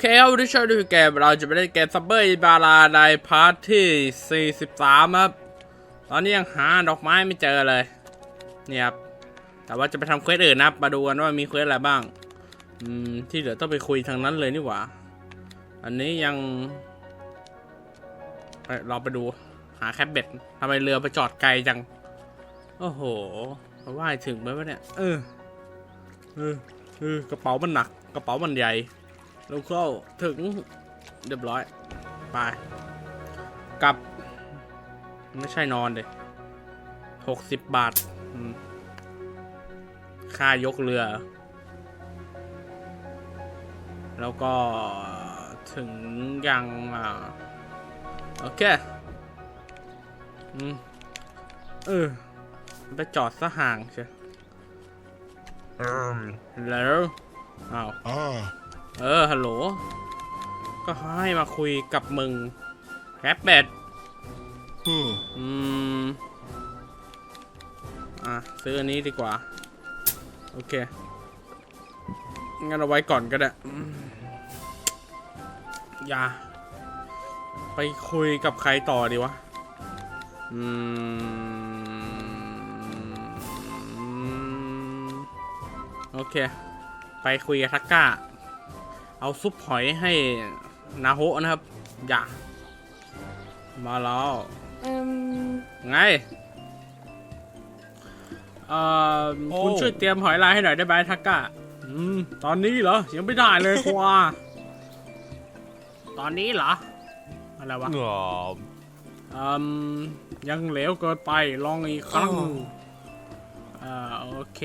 เคครับวันนี้ชอบดูเกมเราจะไปเล่นเกมซับเบอร์บาราในพาร์ทที่ 43 ครับ ตอนนี้ยังหาดอกไม้ไม่เจอเลย เนี่ยครับ แต่ว่าจะไปทำเควสอื่นนะมาดูกันว่ามีเควสอะไรบ้าง อืม ที่เหลือต้องไปคุยทางนั้นเลยนี่หว่า อันนี้ยังไปเราไปดูหาแคปเบ็ดทำไมเรือไปจอดไกลจัง โอ้โหมาว่ายถึงไหมวะเนี่ย เออ เออ เออ กระเป๋ามันหนัก กระเป๋ามันใหญ่ แล้วก็ถึงเรียบร้อย ไป กลับ ไม่ใช่นอนเลยหกสิบบาทอืมค่ายกเรือ แล้วก็ถึงยังอ่าโอเค อืม เออ ไปจอดซะห่างใช่ Um, แล้วอ้าว ah, เออ ฮัลโหล ก็ให้มาคุยกับมึงแคปเบด huh, อืม อะ ซื้ออันนี้ดีกว่า โอเค งั้นเอาไว้ก่อนก็ได้อืมอย่า ไปคุยกับใครต่อดีวะ อืม โอเค ไปคุยกับทักก้า เอาซุปหอยให้นาโฮะนะครับ อย่า มาแล้วอืมไงเอ่อโอ้คุณช่วยเตรียมหอยลายให้หน่อยได้ไหมทักกะอืมตอนนี้เหรอ ยังไม่ได้เลยควาตอนนี้เหรอ อะไรวะ um, อืมยังเหลวเกินไปลองอีกครั้งอ้าวอ่าโอเค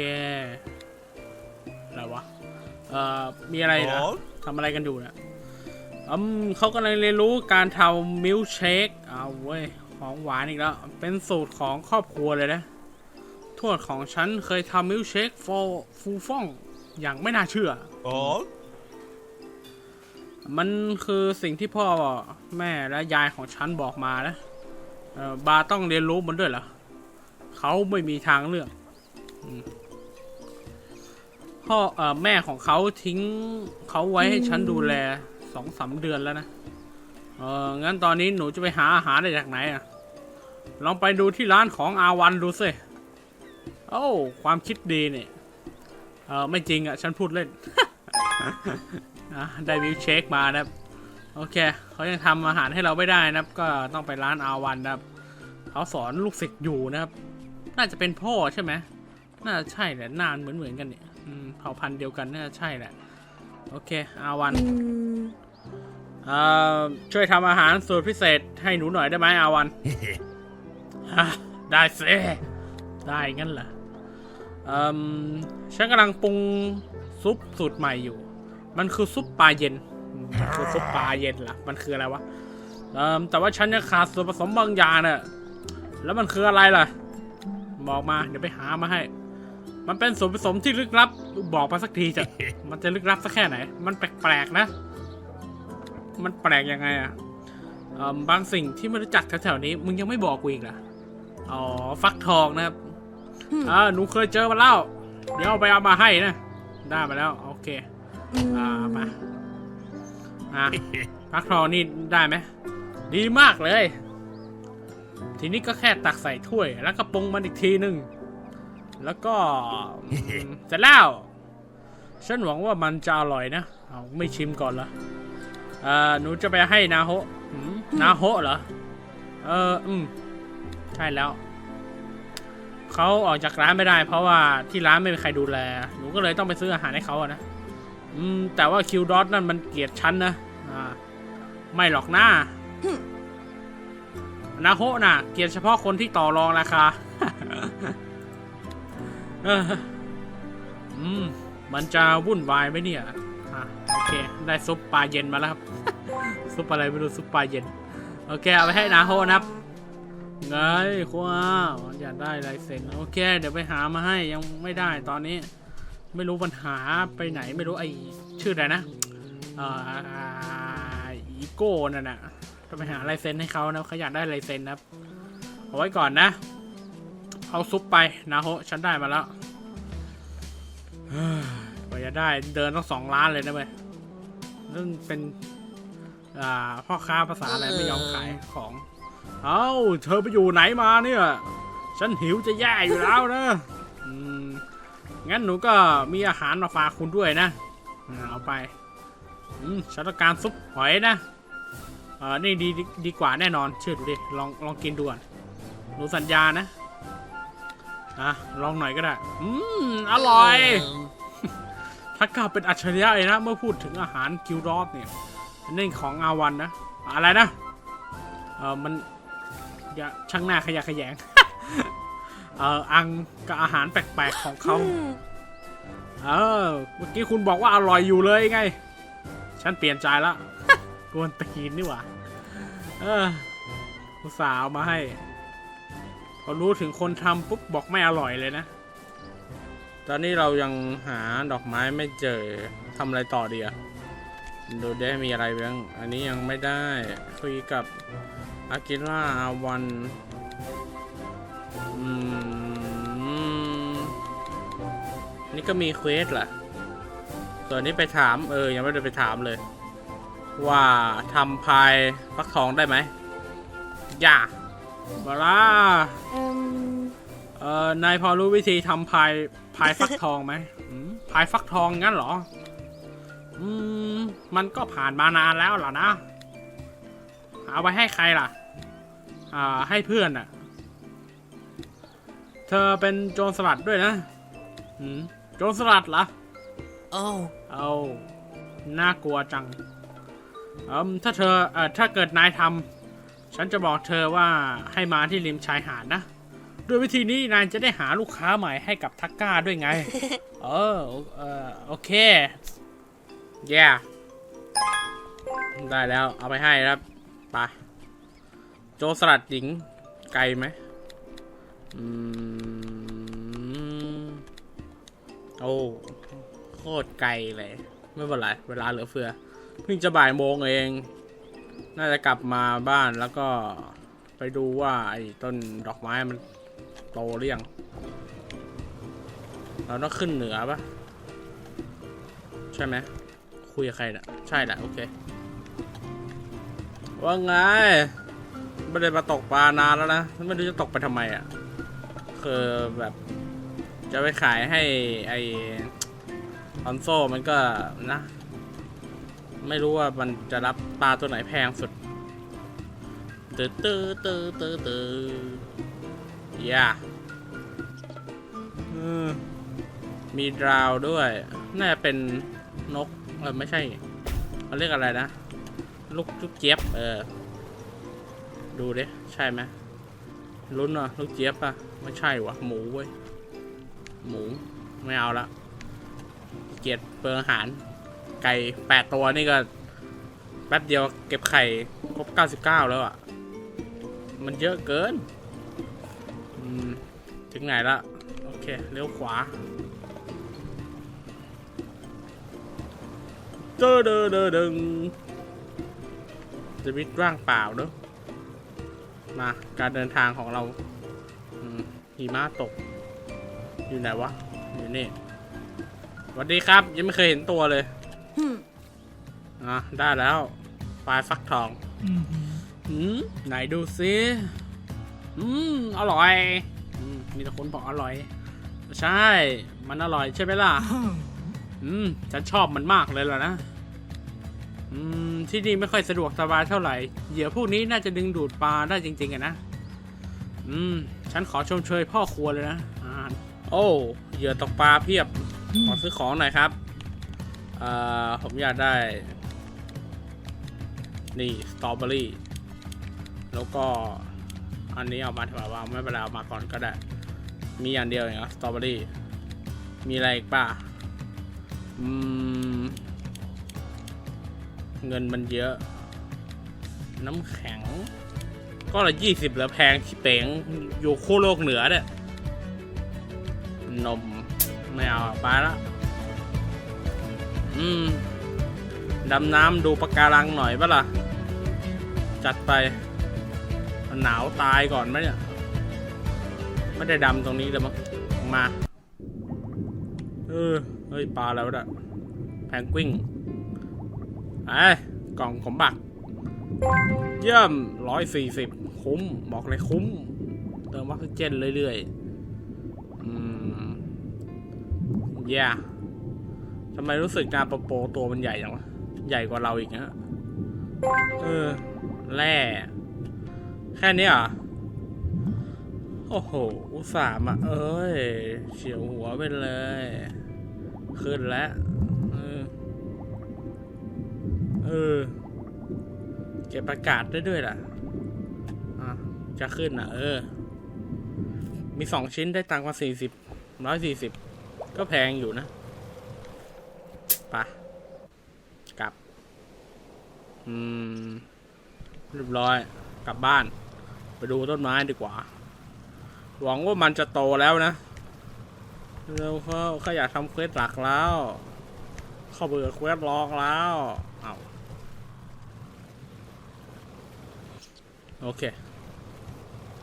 อะไรวะ เอ่อ มีอะไรนะ oh, ทำอะไรกันอยู่เนี่ยอืมเขากำลังเรียนรู้การทำมิลค์เชคเอาเว้ย ของหวานอีกแล้ว เป็นสูตรของครอบครัวเลยนะ ทวดของฉันเคยทำมิลค์เชคโฟฟูฟ่อง อย่างไม่น่าเชื่อ oh, มันคือสิ่งที่พ่อแม่และยายของฉันบอกมานะเอ่อบาต้องเรียนรู้มันด้วยเหรอเขาไม่มีทางเลือก อืม พ่อเอ่อแม่ของเขาทิ้งเขาไว้ให้ฉันดูแลสองสามเดือนแล้วนะ เอองั้นตอนนี้หนูจะไปหาอาหารได้จากไหนอะ ลองไปดูที่ร้านของอาวันดูสิโอ้าความคิดดีเนี่ย เออไม่จริงอะ ฉันพูดเล่นอะได้วิวเช็คมานะครับโอเค เขายังทำอาหารให้เราไม่ได้นะครับ ก็ต้องไปร้านอาวันนะครับ เขาสอนลูกศิษย์อยู่นะครับ น่าจะเป็นพ่อใช่ไหมน่าจะใช่แหละนานเหมือนเหมือนๆกันเนี่ยอืม เผ่าพันธุ์เดียวกันน่าจะใช่แหละ โอเค อาวันอืมเอ่อช่วยทำอาหารสูตรพิเศษให้หนูหน่อยได้ไหมอาวันฮะได้สิได้งั้นเหรอเอ่มฉันกำลังปรุงซุปสูตรใหม่อยู่ มันคือซุปปลาเย็นอืมมันคือซุปปลาเย็นล่ะ มันคืออะไรวะเอ่มแต่ว่าฉันยังขาดส่วนผสมบางอย่างเน่ะแล้วมันคืออะไรล่ะ บอกมา เดี๋ยวไปหามาให้ มันเป็นส่วนผสมที่ลึกลับ บอกมาสักทีจะ มันจะลึกลับสักแค่ไหน มันแปลกๆนะ มันแปลกยังไงอะเอิ่มบางสิ่งที่ไม่รู้จักแถวๆนี้ มึงยังไม่บอกกูอีกเหรอ อ๋อ ฟักทองนะครับอ่าหนูเคยเจอมาแล้ว เดี๋ยวเอาไปเอามาให้นะ ได้มาแล้ว โอเค อ่า มาอะฟักทองนี่ได้ไหม ดีมากเลย ทีนี้ก็แค่ตักใส่ถ้วย แล้วก็ปรุงมันอีกทีหนึ่ง แล้วก็อืมเสร็จแล้วฉันหวังว่ามันจะอร่อยนะเอาไม่ชิมก่อนเหรอเอ่อหนูจะไปให้นาโฮะหืมนาโฮะเหรอ เออ อืม ใช่แล้ว เขาออกจากร้านไม่ได้ เพราะว่าที่ร้านไม่มีใครดูแล หนูก็เลยต้องไปซื้ออาหารให้เขาอะนะ อืม แต่ว่าคิวดอทนั่นมันเกลียดฉันนะ อ่า ไม่หรอกหน้า นาโฮะน่ะ เกลียดเฉพาะคนที่ต่อรองราคาเอืม มันจะวุ่นวายไหมเนี่ย อะ โอเค ได้ซุปปลาเย็นมาแล้วครับ ซุปอะไรไม่รู้ซุปปลาเย็น โอเค เอาไปให้นาโฮนะครับไงว้าอยากได้ลายเซ็น โอเค เดี๋ยวไปหามาให้ยังไม่ได้ตอนนี้ ไม่รู้ปัญหาไปไหนไม่รู้ไอชื่ออะไรนะเอ่ออีโก้นั่นน่ะจะไปหาลายเซ็นให้เขานะเขาอยากได้ลายเซ็นนะครับเอาไว้ก่อนนะ เอาซุปไปนะโฮฉันได้มาแล้วเฮ้ยกว่าจะได้เดินต้องสองล้านเลยนะเว้ยซึ่งเป็น อ่า พ่อค้าภาษาอะไรไม่ยอมขายของ เอ้า เธอไปอยู่ไหนมาเนี่ย ฉันหิวจะแย่อยู่แล้วนะอืมงั้นหนูก็มีอาหารมาฝากคุณด้วยนะอ่าเอาไปอืมฉันต้องการซุปหอยนะเออนี่ดีดีดีกว่าแน่นอน เชื่อดูดิ ลองลองกินดูก่อนหนูสัญญานะ อะลองหน่อยก็ได้ อืม อร่อยทักกาเป็นอัจฉริยะเลยนะ เมื่อพูดถึงอาหารกิลรอดเนี่ยนี่ของอาวันนะ อะไรนะ เออมันอย่าช่างหน้าขยะแขยง เอออังกับอาหารแปลกๆของเขาเออเมื่อกี้คุณบอกว่าอร่อยอยู่เลยไง ฉันเปลี่ยนใจละกวนตีนนี่หว่า เอออุตส่าห์เอามาให้พ อรู้ถึงคนทำปุ๊บบอกไม่อร่อยเลยนะ ตอนนี้เรายังหาดอกไม้ไม่เจอทำอะไรต่อดีอะดูได้มีอะไรบ้าง อันนี้ยังไม่ได้คุยกับอากิระอาวันอืมนี่ก็มีเควสเหรอส่วนนี้ไปถาม เออ ยังไม่ได้ไปถามเลย ว่าทำพายฟักทองได้ไหมอย่า บาร่าเอิ่มเอ่อนายพอรู้วิธีทำพายพายฟักทองไหมอืมพายฟักทองงั้นเหรอ อืม มันก็ผ่านมานานแล้วล่ะนะ เอาไปให้ใครล่ะ อ่า ให้เพื่อนอะ เธอเป็นโจรสลัดด้วยนะอืมโจรสลัดเหรอ โอ้เอาน่ากลัวจังเอืมถ้าเธอเอ่อถ้าเกิดนายทำ ฉันจะบอกเธอว่าให้มาที่ริมชายหาดนะ ด้วยวิธีนี้นายจะได้หาลูกค้าใหม่ให้กับทักก้าด้วยไง เออเออโอเค แย่ ได้แล้ว เอาไปให้ครับไปโจรสลัดหญิง ไกลไหมอืมโอ้โคตรไกลเลย ไม่เป็นไร เวลาเหลือเฟือ เพิ่งจะบ่ายโมงเอง น่าจะกลับมาบ้านแล้วก็ไปดูว่าไอ้ต้นดอกไม้มันโตหรือยัง เราต้องขึ้นเหนือปะใช่ไหมคุยกับใครน่ะ ใช่แหละโอเค ว่าไง ไม่ได้มาตกปลานานแล้วนะ ไม่รู้จะตกไปทำไมอะ คือแบบ จะไปขายให้ไอคอนโซลมันก็นะ ไม่รู้ว่ามันจะรับปลาตัวไหนแพงสุดตื้อตื้อตื้อตื้อตื้อย่าอมีดราวด้วย น่าจะเป็นนก เออ ไม่ใช่เขาเรียกอะไรนะ ลูกลูกเจี๊ยบ เออ ดูดิ ใช่ไหมลุ้นอะ ลูกเจี๊ยบอะ ไม่ใช่วะหมูเว้ย หมู ไม่เอาละ เกียดเปลืองอาหาร ไก่แปดตัวนี่ก็แป๊บเดียวเก็บไข่ครบ99แล้วอะ มันเยอะเกิน ถึงไหนละ โอเค เลี้ยวขวาเดอเดอเดอดึงชีวิตว่างเปล่าเนอะมา การเดินทางของเราหิมะตก อยู่ไหนวะ อยู่นี่สวัสดีครับ ยังไม่เคยเห็นตัวเลย อะได้แล้วปลายฟักทองอืมไหนดูซิอืมอร่อยอืมมีแต่คนบอกอร่อย ใช่ มันอร่อยใช่ไหมล่ะ อืมฉันชอบมันมากเลยล่ะนะอืมที่นี่ไม่ค่อยสะดวกสบายเท่าไหร่ เหยื่อพวกนี้น่าจะดึงดูดปลาได้จริง ๆอะนะ อืม ฉันขอชมเชยพ่อครัวเลยนะอ่าโอ้ เหยื่อตกปลาเพียบ ขอซื้อของหน่อยครับเอ่อผมอยากได้ นี่สตรอเบอรี่ แล้วก็อันนี้เอามาถือว่าไม่เป็นไรเอามาก่อนก็ได้ มีอย่างเดียวเองเหรอสตรอเบอรี่ มีอะไรอีกป่ะอืม เงินมันเยอะ น้ำแข็ง ก็ละยี่สิบแล้วแพงชิเป๋งอยู่คู่โลกเหนือเนี่ยนม ไม่เอาไปละ อืม ดำน้ำดูปะการังหน่อยปะล่ะ จัดไป หนาวตายก่อนไหมเนี่ย ไม่ได้ดำตรงนี้เลยมั้ง มา เออ เฮ้ย ปลาแล้วะน่ะแพงกวิ้งไอ้กล่องผมบัก เยี่ยมร้อยสี่สิบคุ้ม บอกเลยคุ้ม เติมออกซิเจนเรื่อยๆ อืมย่ ทำไมรู้สึกการโปรตัวมันใหญ่จังวะ ใหญ่กว่าเราอีกนะเออแร่แค่นี้เหรอโอ้โห อุตส่าห์มาเอ้ย เฉียวหัวไปเลย ขึ้นแล้ว เออ เออ เก็บประกาศได้ด้วยล่ะ อะ จะขึ้นอะ เออ มีสองชิ้นได้ตังค์มาสี่สิบร้อยสี่สิบ ก็แพงอยู่นะไปะกลับ อืมเรียบร้อย กลับบ้าน ไปดูต้นไม้ดีกว่า หวังว่ามันจะโตแล้วนะเราเขาเขาอยากทำเควสหลักแล้ว เข้าเบื่อเควสรองแล้วเอาโอเค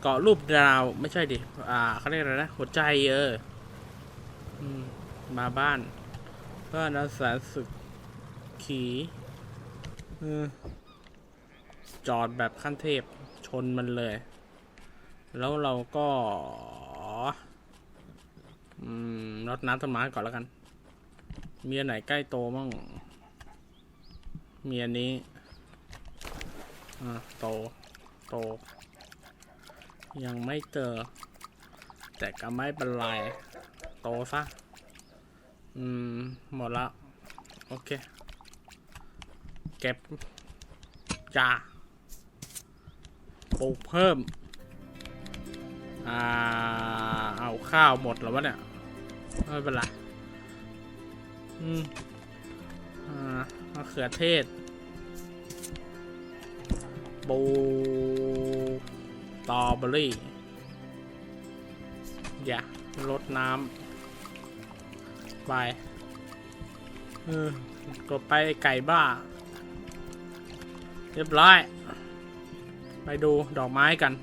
เกาะรูปดาวไม่ใช่ดิ อ่าเขาเรียกอะไรนะ หัวใจเออมาบ้านบ้านอาสาศึกขี่ จอดแบบขั้นเทพชนมันเลย แล้วเราก็รดน้ำต้นไม้ก่อนแล้วกัน มีอันไหนใกล้โตมั่ง มีอันนี้อ่าโต โต ยังไม่เจอ แต่ก็ไม่เป็นไร โตซะ อืม หมดละ โอเค เก็บจ้าปลูกเพิ่ม อ่า เอาข้าวหมดแล้ววะเนี่ย ไม่เป็นไร อืม อ่ามะเขือเทศปูตอเบอรี่ อย่ารดน้ำ ไป เออกดไปไก่บ้า เรียบร้อย ไปดูดอกไม้กัน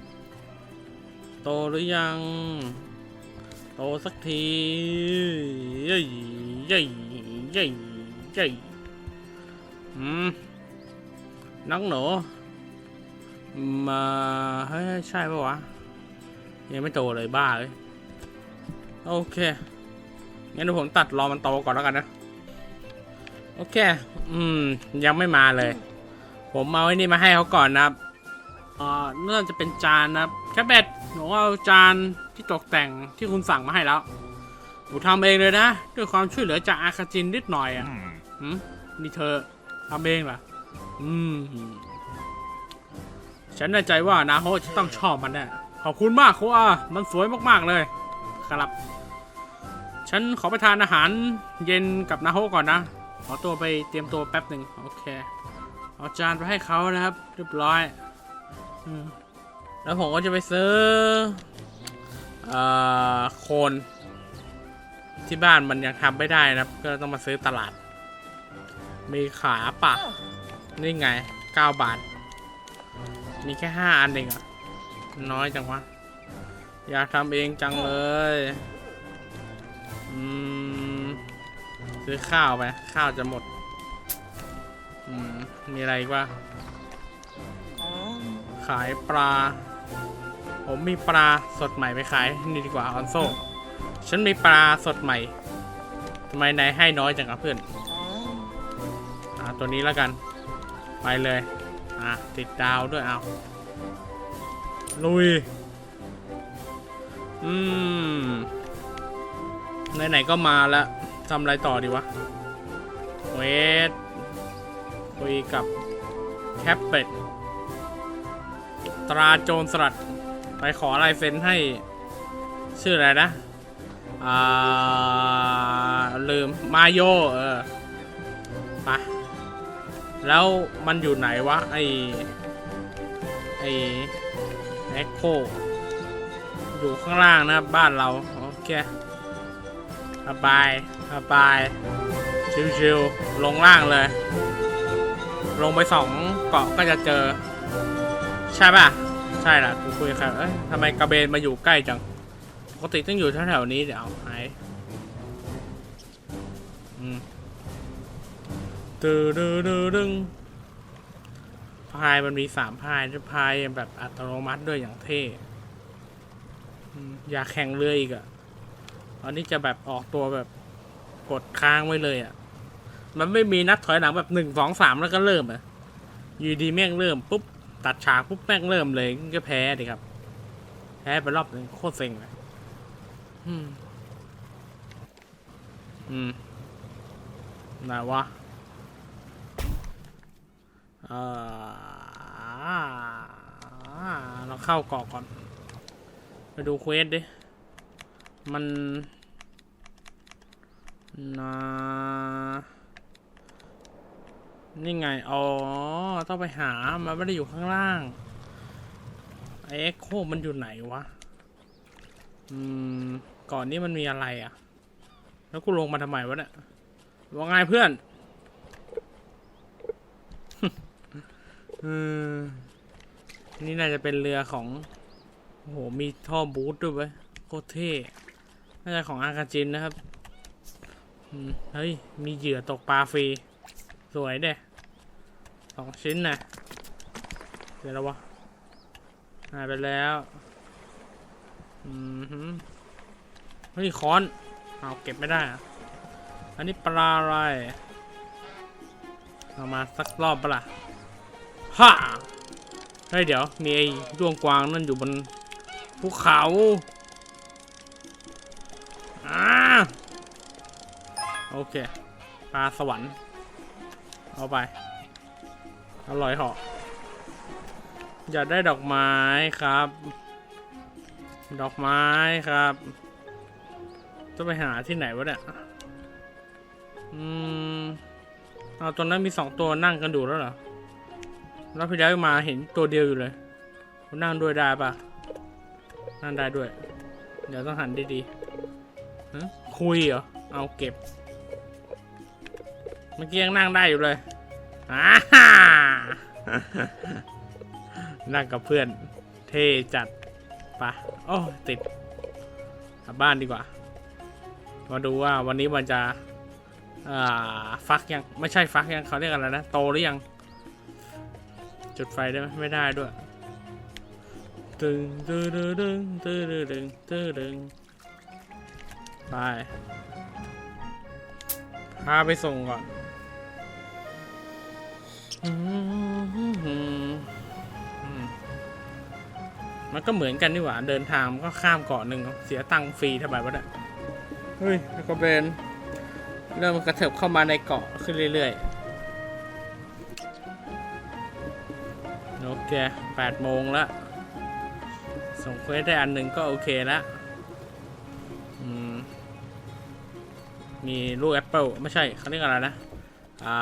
โตหรือยัง โตสักทีเย้ยเย้ยเย้ยเย้ยอืมน้องหนูมาเฮ้ยใช่ปะวะ ยังไม่โตเลยบ้าเลย โอเค งั้นเดี๋ยวผมตัดรอมันโตก่อนแล้วกันนะ โอเค อืม ยังไม่มาเลย ผมเอาไอ้นี่มาให้เขาก่อนนะครับอ่าน่าจะเป็นจานนะครับแคบเบ็ดหนูเอาจานที่ตกแต่งที่คุณสั่งมาให้แล้วหนูทำเองเลยนะ ด้วยความช่วยเหลือจากอาคาจินนิดหน่อยอะ Hmm. หืมนี่เธอทำเองเหรออืมฉันแน่ใจว่านาโฮจะต้องชอบมันแน่ขอบคุณมากครูอามันสวยมากๆเลย ครับ ฉันขอไปทานอาหารเย็นกับนาโฮก่อนนะ ขอตัวไปเตรียมตัวแป๊บหนึ่งโอเค เอาจานไปให้เขานะครับ เรียบร้อยอแล้วผมก็จะไปซื้ออโคน ที่บ้านมันยังทำไม่ได้นะครับ ก็ต้องมาซื้อตลาด มีขาปะนี่ไง 9 บาท มีแค่ 5 อันเองอะน้อยจังวะ อยากทำเองจังเลยอืมซื้อข้าวไป ข้าวจะหมด อืมมีอะไรอีกวะขายปลา ผมมีปลาสดใหม่ไปขาย นี่ดีกว่าออนโซฉันมีปลาสดใหม่ทำไมนายให้น้อยจังครับเพื่อนอ่าตัวนี้แล้วกัน ไปเลย อะติดดาวด้วยเอาลุย อืม ไหนๆก็มาแล้วทำอะไรต่อดีวะ เวท คุยกับแคปเป็ดตราโจรสลัด ไปขอลายเซ็นให้ ชื่ออะไรนะ อ่า ลืม มาโย เออไปแล้วมันอยู่ไหนวะ ไอไอเอ็กโคอยู่ข้างล่างนะบ้านเรา โอเคสบายสบาย ชิวๆลงล่างเลย ลงไปสองเกาะก็จะเจอ ใช่ป่ะ ใช่ล่ะกูคุยกับใครเอ้ยทำไมกระเบนมาอยู่ใกล้จัง ปกติต้องอยู่แถวๆนี้เดี๋ยวหายอืมตึดึดึดึงพายมันมีสามพายด้วยพายแบบอัตโนมัติด้วยอย่างเท่อืมอยาแข่งเรืออีกอะ่ะอันนี้จะแบบออกตัวแบบกดค้างไว้เลยอะ่ะ มันไม่มีนัดถอยหลังแบบหนึ่งสองสามแล้วก็เริ่มอะ่ะอยู่ดีแม่งเริ่มปุ๊บตัดฉากปุ๊บแม่งเริ่มเลยก็แพ้ดิครับ แพ้ไปรอบหนึงโคตรเซ็งเลยอืม อืมไหนวะเอ่อเราเข้าเกาะก่อน ไปดูเควสดิ มันนะ นี่ไง อ๋อ ต้องไปหา มันไม่ได้อยู่ข้างล่าง ไอเอ็กโคมันอยู่ไหนวะ อืม ก่อนนี้มันมีอะไรอะ แล้วกูลงมาทำไมวะเนี่ย ว่าไงเพื่อนอืมนี่น่าจะเป็นเรือของ โอ้โห มีท่อบูทด้วยเว้ย โคตรเท่ น่าจะของอากาจินนะครับ เฮ้ย มีเหยื่อตกปลาฟรี สวยเด้สองชิ้นนะเดี๋ยวแล้ววะหายไปแล้ว อืมฮึเฮ้ยค้อนเอาเก็บไม่ได้อะอันนี้ปลาอะไรเอามาสักรอบปะล่ะฮ่าเฮ้ยเดี๋ยว มีไอ้ดวงกวางนั่นอยู่บนภูเขาอ่าโอเคปลาสวรรค์ เอาไป อร่อยเหาะอยากได้ดอกไม้ครับ ดอกไม้ครับจะไปหาที่ไหนวะเนี่ย อืมเอาตอนนั้นมีสองตัวนั่งกันอยู่แล้วเหรอ แล้วพี่ได้มาเห็นตัวเดียวอยู่เลยคุณนั่งด้วยได้ปะนั่งได้ด้วย เดี๋ยวต้องหันดีๆคุยเหรอ เอาเก็บ เมื่อกี้ยังนั่งได้อยู่เลยอ่าฮ่านั่งกับเพื่อนเท่จัดปะโอ้ติดกลับบ้านดีกว่า มาดูว่าวันนี้มันจะอ่าฟักยังไม่ใช่ฟักยังเขาเรียกอะไรนะโตหรือยัง จุดไฟได้ไหมไม่ได้ด้วยตึงตึงตึงตึงตึงตึงตึงตึงไปพาไปส่งก่อน มอืมอืมมันก็เหมือนกันนี่หว่า เดินทางมันก็ข้ามเกาะหนึ่งเสียตังค์ฟรีทำไมวะเนี่ยเฮ้ยแล้วก็เป็นเริ่มกระเถิบเข้ามาในเกาะขึ้นเรื่อยๆ โอเคแปดโมงแล้วส่งเควสได้อันหนึ่งก็โอเคแล้วอืมมีลูกแอปเปิลไม่ใช่เขาเรียกอะไรนะ อ่า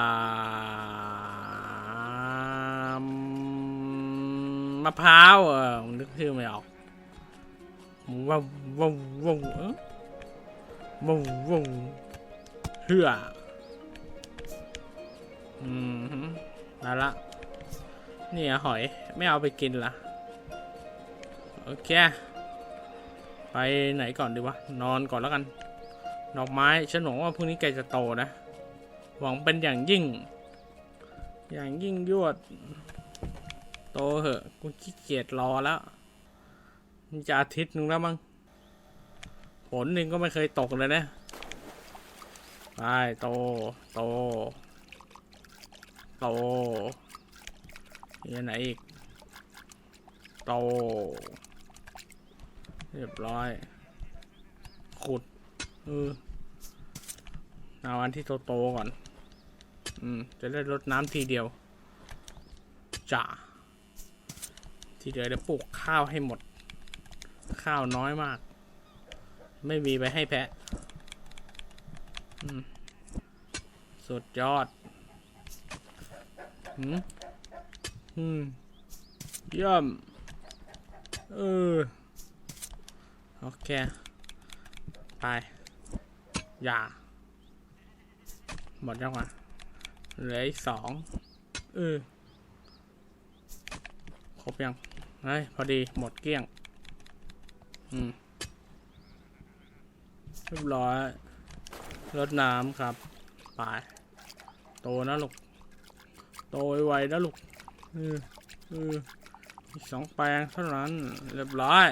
มะพร้าวเออนึกชื่อไม่ออกว้าวว้าวว้าวเออว้าวว้าวเฮืออืมฮึได้ละนี่อะหอยไม่เอาไปกินละโอเค ไปไหนก่อนดีวะ นอนก่อนแล้วกัน ดอกไม้ฉันหวังว่าพรุ่งนี้แกจะโตนะ หวังเป็นอย่างยิ่ง อย่างยิ่งยวด โตเหอะ กูขี้เกียจรอแล้วมันจะอาทิตย์หนึงแล้วมั้งฝนหนึ่งก็ไม่เคยตกเลยนะไปโต โต โตมีอันไหนอีก โต เรียบร้อย ขุดเออเอาอันที่โต ๆ ก่อน อืม จะได้ลดน้ำทีเดียว จ้า ที่เดียวปลูกข้าวให้หมด ข้าวน้อยมาก ไม่มีไปให้แพะสุดยอดอืมอืมเยี่ยมเออโอเค ไป อย่า หมดยังวะเหลืออีกสองเออครบยัง เฮ้ยพอดีหมดเกลี้ยง อืมเรียบร้อยรดน้ำครับไปโตนะลูก โตไวนะลูกเออเอออีกสองแปลงเท่านั้น เรียบร้อย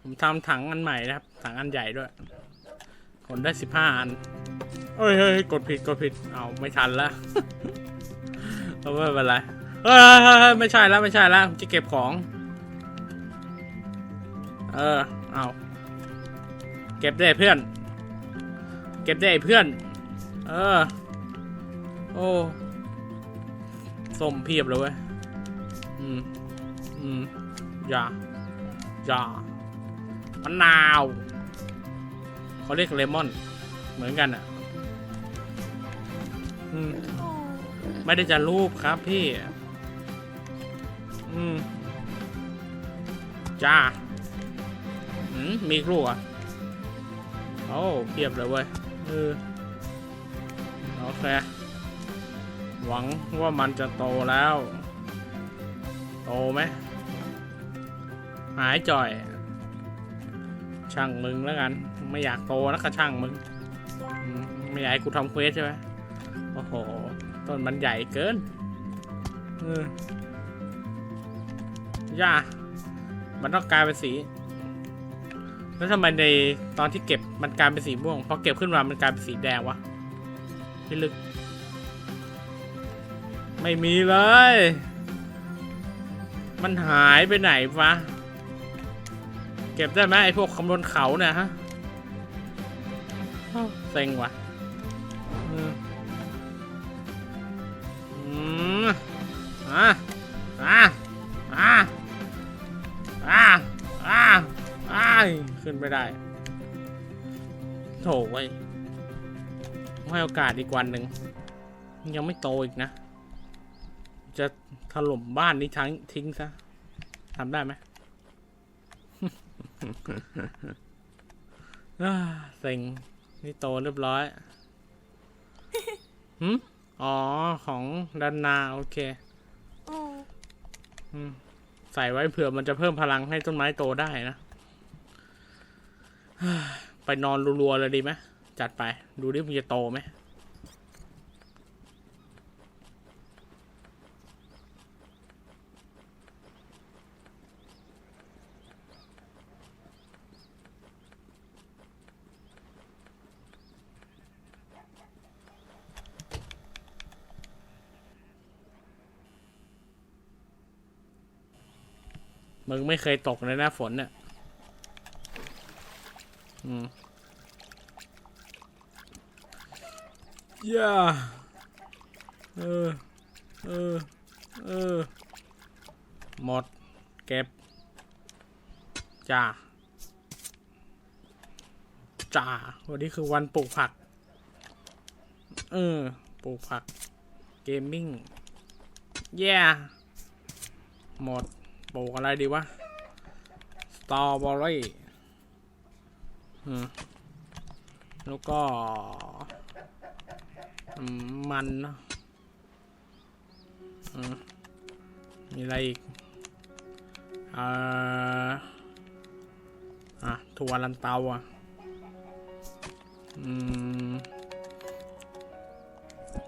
ผมทำถังอันใหม่นะครับ ถังอันใหญ่ด้วย ขนได้สิบห้าอันเฮ้ยเฮ้ยกดผิด กดผิด เอาไม่ทันละ เอาไม่เป็นไร เฮ้ยไม่ใช่แล้วไม่ใช่แล้วผมจะเก็บของ เออเอาเก็บได้เพื่อน เก็บได้เพื่อน เออ โอ้ส้มเพียบเลยเว้ย อืม อืมอย่าอย่ามะนาวเขาเรียกเลมอน เหมือนกันอะ อืม ไม่ได้จะรูปครับพี่ อืมจ้าอืมมีอีกลูอะโอ้เพียบเลยเว้ยเออโอเค หวังว่ามันจะโตแล้ว โตไหมหายจ่อย ช่างมึงแล้วกัน ไม่อยากโตแล้วก็ช่างมึง ไม่อยากให้กูทำเควสใช่ไหมโอ้โห ต้นมันใหญ่เกิน เออ ย่ามันต้องกลายเป็นสี แล้วทำไมในตอนที่เก็บมันกลายเป็นสีม่วงพอเก็บขึ้นมามันกลายเป็นสีแดงวะพี่ลึก ไม่มีเลย มันหายไปไหนวะ เก็บได้ไหมไอพวกคำนวณเขาเนี่ยฮะเซ็งวะอืมอะ ขึ้นไม่ได้โถไว้ยให้โอกาสอีกวันหนึ่งยังไม่โตอีกนะ จะถล่มบ้านนี้ทั้งทิ้งซะทำได้ไหมอ่าเซ็งนี่โตเรียบร้อยหืมอ๋อ ของดันนาโอเค Oh. อืมใส่ไว้เผื่อมันจะเพิ่มพลังให้ต้นไม้โตได้นะ ไปนอนรัวๆเลยดีไหมจัดไป ดูดิมันจะโตไหมมึงไม่เคยตกเลยนะฝนเนี่ย ย่าเออ เออ เออ หมด เก็บ จ้า จ้า วันนี้คือวันปลูกผัก เออ ปลูกผัก เกมมิ่ง แย่ หมด ปลูกอะไรดีวะ สตรอเบอรี่ แล้วก็ มันนะมีอะไรอีกอ่ออะถั่วลันเตาอะ อืม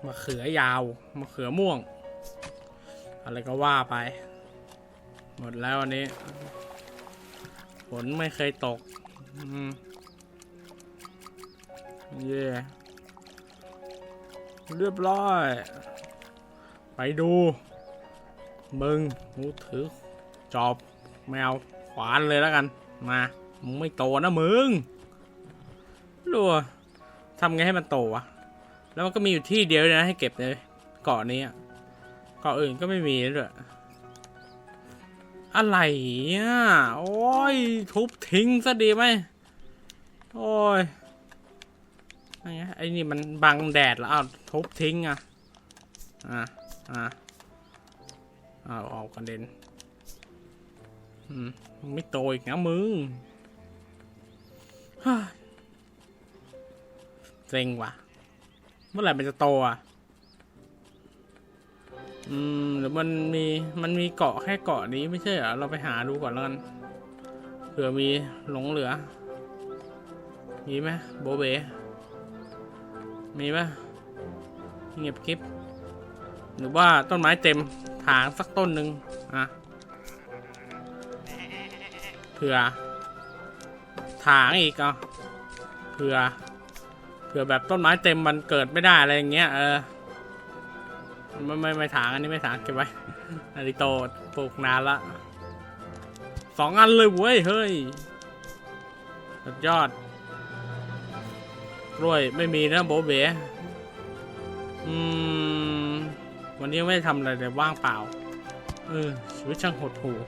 มะเขือยาวมะเขือม่วง อะไรก็ว่าไป หมดแล้วอันนี้ ฝนไม่เคยตก อืม เย่เรียบร้อย ไปดู มึงมูถือ จอบแมวขวานเลยแล้วกัน มา มึงไม่โตนะมึงรัวทำไงให้มันโตวะ แล้วมันก็มีอยู่ที่เดียวเลยนะให้เก็บเลยเกาะนี้เกาะอื่นก็ไม่มีด้วยอะไรอะ โอ้ย ทุบทิ้งซะดีไหม โอ้ย ไอ้เงี้ยไอ้นี่มันบังแดดแล้วเอาทุบทิ้งอะ อะ อะเอาออกกันเด่นอืมไม่โตอีกนะมึงเฮ้ยเซ็งว่ะ เมื่อไหร่มันจะโตอะ อืมหรือมันมีมันมีเกาะแค่เกาะนี้ไม่ใช่เหรอ เราไปหาดูก่อนแล้วกันเผื่อมีหลงเหลือ มีไหมโบเบ มีไหมเงียบคลิป หรือว่าต้นไม้เต็มถางสักต้นหนึ่งอะเผื่อถางอีกอะเผื่อเผื่อแบบต้นไม้เต็มมันเกิดไม่ได้อะไรอย่างเงี้ยเออไม่ไม่ไม่ถางอันนี้ไม่ถางเก็บไว้อันนี้โตปลูกนานละสองอันเลยเว้ยเฮ้ยสุดยอด กล้วยไม่มีนะโบเบ๋อืม วันนี้ไม่ได้ทำอะไรเลยว่างเปล่า เออชีวิตช่างหดหู่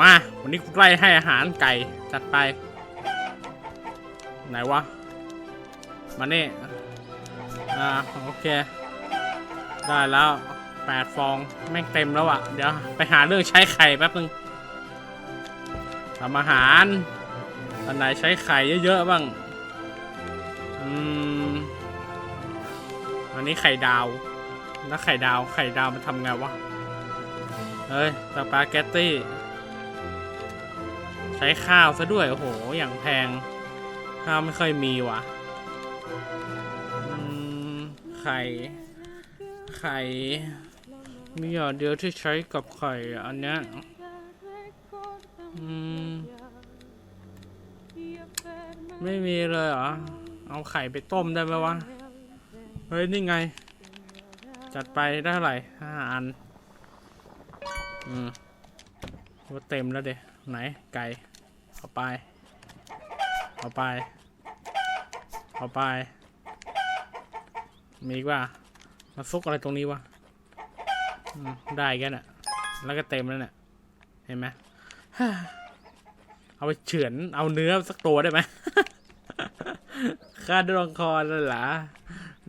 มา วันนี้กูใกล้ให้อาหารไก่จัดไป ไหนวะ มาเนี่อ่า โอเค ได้แล้วแปดฟอง แม่งเต็มแล้วอะเดี๋ยว ไปหาเรื่องใช้ไข่แป๊บนึงทำอาหาร อันไหนใช้ไข่เยอะๆบ้าง อืม อันนี้ไข่ดาว แล้วไข่ดาว ไข่ดาวมันทำไงวะ เฮ้ย สปาเกตตี้ ใช้ข้าวซะด้วย โอ้โห อย่างแพง ข้าวไม่ค่อยมีวะไข่ ไข่ มีอย่างเดียวที่ใช้กับไข่อะอันเนี้ย อืม ไม่มีเลยเหรอ เอาไข่ไปต้มได้ไหมวะ เฮ้ย นี่ไง จัดไปได้เท่าไหร่ห้าอัน อืมว่าเต็มแล้วเดไหน ไก่ เอาไป เอาไป เอาไป มีอีกว่า มาซุกอะไรตรงนี้วะได้แกันอะ แล้วก็เต็มแล้วเนี่ย เห็นไหม เอาไปเฉือนเอาเนื้อสักตัวได้ไหมค่าดองคอนั่นเหรอ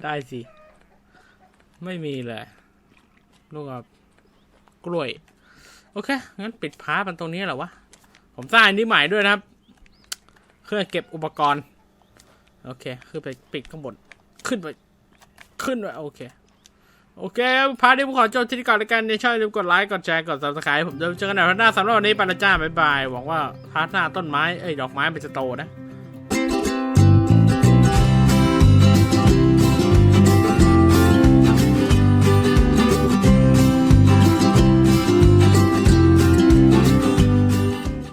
ได้สิ ไม่มีเลยลูกกับกล้วย โอเค งั้นปิดพาร์ทมันตรงนี้แหละวะ ผมสร้างอันนี้ใหม่ด้วยนะครับ เครื่องเก็บอุปกรณ์ โอเค ขึ้นไปปิดข้างบน ขึ้นไป ขึ้นไปโอเค โอเค พาร์ทนี้ผมขอจบที่นี่ก่อนแล้วกันในช่องอย่าลืมกดไลค์กดแชร์กด subscribe ผมจะเจอกันในพาร์ทหน้าสำหรับวันนี้ไปและจ้าบ๊ายบายหวังว่าพาร์ทหน้าต้นไม้เอ้ยดอกไม้มันจะโตนะ